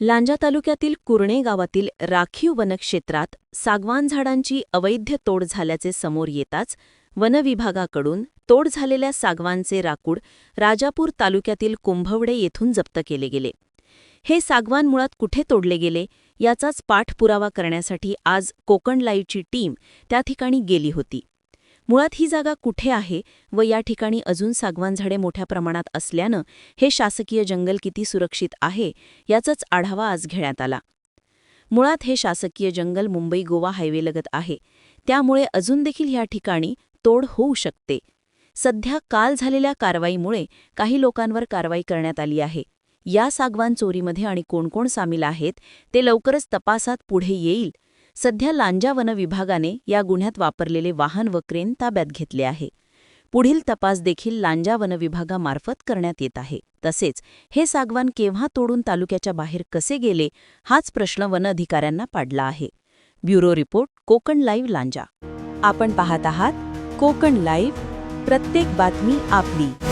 लांजा तालुक्यातील कुर्णे गावातील राखीव वनक्षेत्रात सागवान झाडांची अवैध तोड झाल्याचे समोर येताच वनविभागाकडून तोड झालेल्या सागवानचे राकूड राजापूर तालुक्यातील कुंभवडे येथून जप्त केले गेले. हे सागवान मुळात कुठे तोडले गेले? याचाच पाठपुरावा करण्यासाठी आज कोकण लाईव्हची टीम त्या ठिकाणी गेली होती. मुळात ही जागा कुठे आहे व या ठिकाणी अजून सागवान झाडे मोठ्या प्रमाणात असल्यानं हे शासकीय जंगल किती सुरक्षित आहे याचाच आढावा आज घेण्यात आला. मुळात हे शासकीय जंगल मुंबई गोवा हायवेलगत आहे. त्यामुळे अजून देखील ह्या ठिकाणी तोड होऊ शकते. सध्या काल झालेल्या कारवाईमुळे काही लोकांवर कारवाई करण्यात आली आहे. या सागवान चोरीमध्ये आणि कोण कोण सामील आहेत ते लवकरच तपासात पुढे येईल. सध्या लांजा वन विभागाने या गुन्ह्यात वापरलेले वाहन व क्रेन ताब्यात घेतले आहे. पुढील तपास देखील लांजा वन विभागामार्फत करण्यात येत आहे. तसेच हे सागवान केव्हा तोडून तालुक्याच्या बाहेर कसे गेले हाच प्रश्न वन अधिकाऱ्यांना पाडला आहे. Bureau report Konkan live Lanja. आपण पाहत आहात कोकण लाईव्ह. प्रत्येक बातमी आपली.